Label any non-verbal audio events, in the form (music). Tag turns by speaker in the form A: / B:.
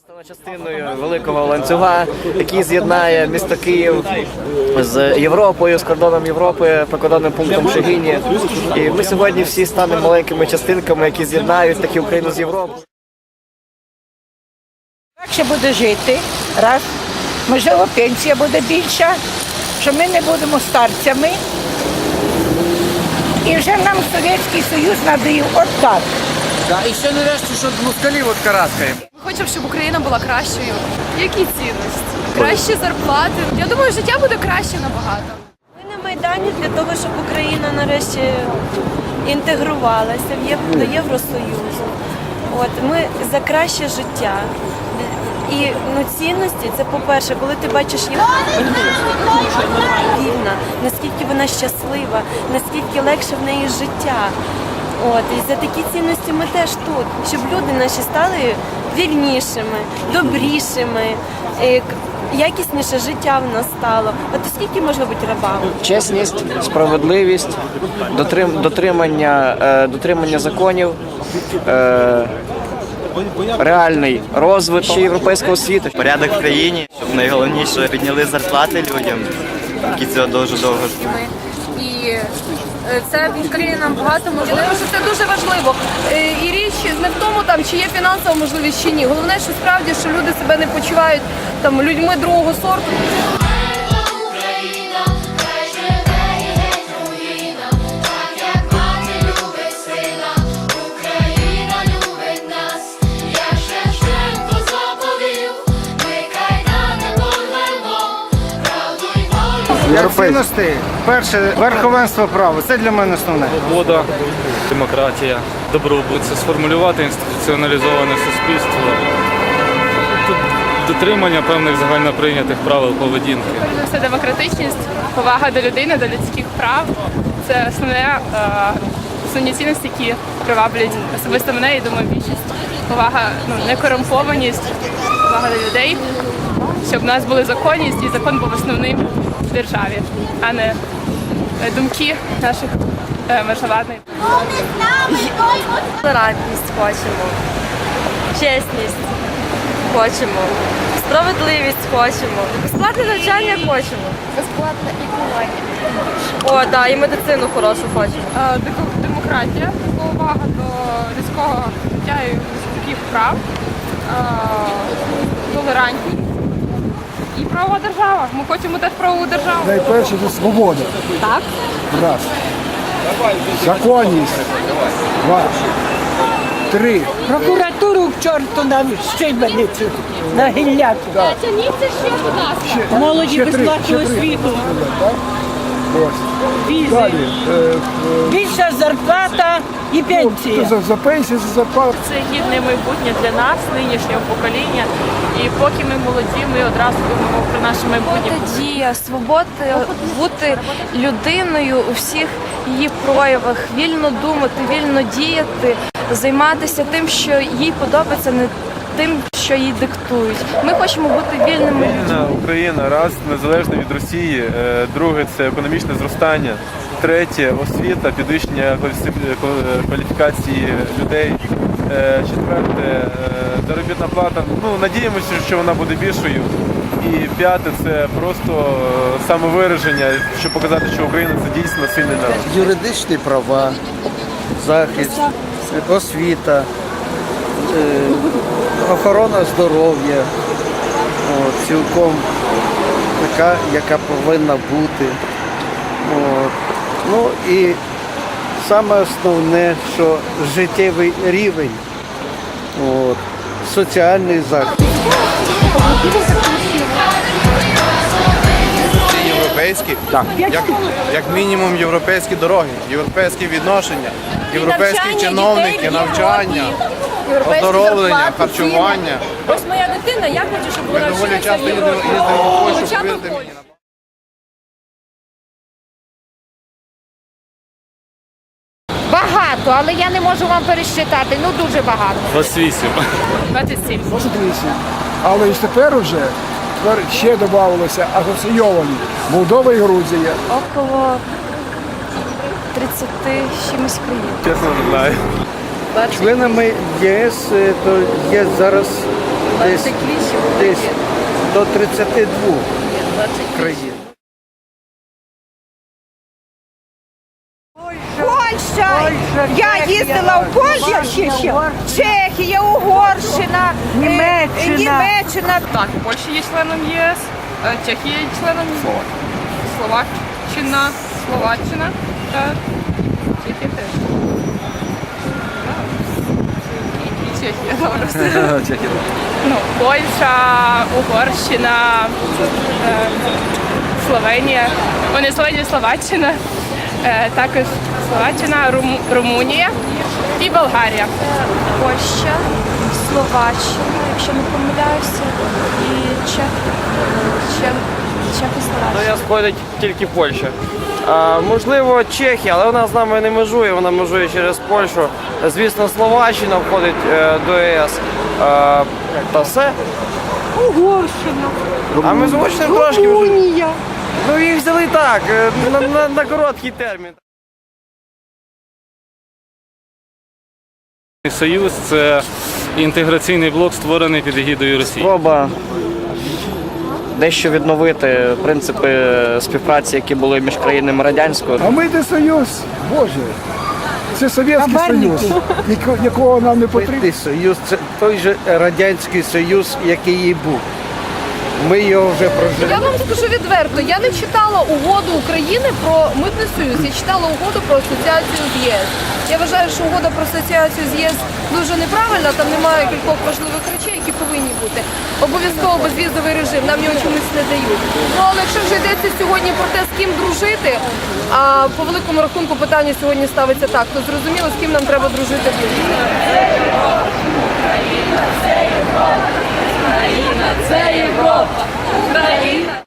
A: Стала частиною великого ланцюга, який з'єднає місто Київ з Європою, з кордоном Європи, прикордонним пунктом Шегині. І ми сьогодні всі станемо маленькими частинками, які з'єднають такі Україну з Європою.
B: Легше буде жити, раз. Можливо, пенсія буде більша, що ми не будемо старцями. І вже нам Совєтський Союз надає от так.
C: Да, і ще нарешті, щоб москалів от караскаємо.
D: Ми хочемо, щоб Україна була кращою. Які цінності? Кращі зарплати. Я думаю, життя буде краще набагато.
E: Ми на Майдані для того, щоб Україна нарешті інтегрувалася в Єв- до Євросоюзу. От ми за краще життя. І ну, цінності це по-перше, коли ти бачиш Європу, вільна, наскільки вона щаслива, наскільки легше в неї життя. От, і за такі цінності ми теж тут, щоб люди наші стали вільнішими, добрішими, якісніше життя в нас стало. А то скільки може бути рабами?
A: Чесність, справедливість, дотрим, дотримання, е, дотримання законів, е, реальний розвиток європейського світу.
F: порядок в країні, щоб найголовніше підняли зарплати людям, які цього дуже довго.
D: І це відкриє нам багато можливостей. Це дуже важливо. Е, І річ не в тому, там чи є фінансова можливість чи ні. Головне, що справді що люди себе не почувають там людьми другого сорту.
G: Як
C: цінності, перше, верховенство права. Це для мене основне.
H: Свобода, демократія, добробут, це сформулювати інституціоналізоване суспільство. Тут дотримання певних загальноприйнятих правил поведінки.
D: Це демократичність, повага до людини, до людських прав. Це основне е, основні цінності, які приваблять особисто мене і думаю, більшість. Повага, ну некорумпованість, повага до людей, щоб в нас були законність і закон був основним державі, а не е, думки наших е, межавладних.
E: Толерантність хочемо, чесність хочемо, справедливість хочемо, безплатне навчання хочемо.
D: Безплатне лікування.
E: О, так, і медицину хорошу хочемо.
D: Е, демократія, повага до людського життя і людських прав, е, толерантність і правова держава. Ми хочемо теж правову державу.
I: Найперше це свобода.
D: Так.
I: Раз. Законність. Два. Три.
B: Прокуратуру к чорту на щебеницю, на гілляку.
D: Тяніться ще, будь ласка.
B: Молоді безплатну освіту. Візи,
I: Далі. Е,
B: більша зарплата і
I: е,
B: пенсія.
I: за, за пенсію, за зарплату.
D: Це гідне майбутнє для нас, нинішнього покоління. І поки ми молоді, ми одразу думаємо про наше майбутнє.
E: Дія, свобода бути людиною у всіх її проявах, вільно думати, вільно діяти, займатися тим, що їй подобається, не тим, що їй диктують. Ми хочемо бути вільними людьми.
J: Україна, Україна раз незалежна від Росії. Е, Друге це економічне зростання. Третє освіта, підвищення кваліфі- кваліфікації людей. Е, Четверте е, заробітна плата. Ну надіємося, що вона буде більшою. І п'яте це просто самовираження, щоб показати, що Україна це дійсно сильний народ.
C: Юридичні права, захист, освіта, охорона здоров'я. От, цілком така, яка повинна бути. От. Ну і саме основне, що життєвий рівень, от, соціальний захист.
K: Європейські, як, як мінімум європейські дороги, європейські відношення, європейські чиновники, навчання, оздоровлення, харчування.
D: Ось моя дитина, я хочу, щоб вона
K: доволі
D: вчилася в
K: їздимо,
D: Європі.
K: їздимо в Польщу,
D: Хоча б в
K: повірте.
B: Багато, але я не можу вам пересчитати. Ну дуже багато.
H: 28.
D: 27.
I: 28. Але і тепер вже тепер ще додавалося асоційовані Молдова і Грузія.
E: Около 30 з чимось країн.
J: Чесно не знаю.
C: Членами ЄС е, то є зараз десь, десь до 32 країн.
L: Польща! Я їздила в Польщу, Чехія, Угорщина, е,
M: Німеччина.
L: Німеччина.
D: Так, Польща є членом ЄС, е, Чехія є членом Словаччина, Словаччина та Чехія теж. (laughs) (laughs) Чехія, добре. Ну, Польща, Угорщина, е, Словенія. Вони Словенія, Словаччина, е, також Словаччина, Руму- Румунія і Болгарія.
N: Польща, Словаччина, якщо не помиляюся, і Чех, Чех, Чехословаччина.
O: нас входить тільки Польща. А, можливо, Чехія, але вона з нами не межує, вона межує через Польщу. Звісно, Словаччина входить е, до ЄС. Е, та все.
M: Угорщина,
O: А ми з Угорщиною трошки вже.
M: Румунія.
O: Ну їх взяли так, е, на, на, на короткий термін.
J: Союз це інтеграційний блок, створений під егідою Росії.
O: Спроба дещо відновити принципи співпраці, які були між країнами радянського.
I: А ми де союз, Боже. Це Совєтський Союз, яко- якого нам не потрібно.
C: Союз це той же радянський союз, який і був. Ми його вже прожили.
M: Я вам скажу відверто, я не читала угоду України про митний союз, я читала угоду про асоціацію з ЄС. Я вважаю, що угода про асоціацію з ЄС дуже неправильна, там немає кількох важливих речей, які повинні бути. Обов'язково безвізовий режим, нам його чомусь не дають. Ну але якщо вже йдеться сьогодні про те, з ким дружити, а по великому рахунку питання сьогодні ставиться так, то зрозуміло, з ким нам треба дружити більше.
D: Це Європа, Україна.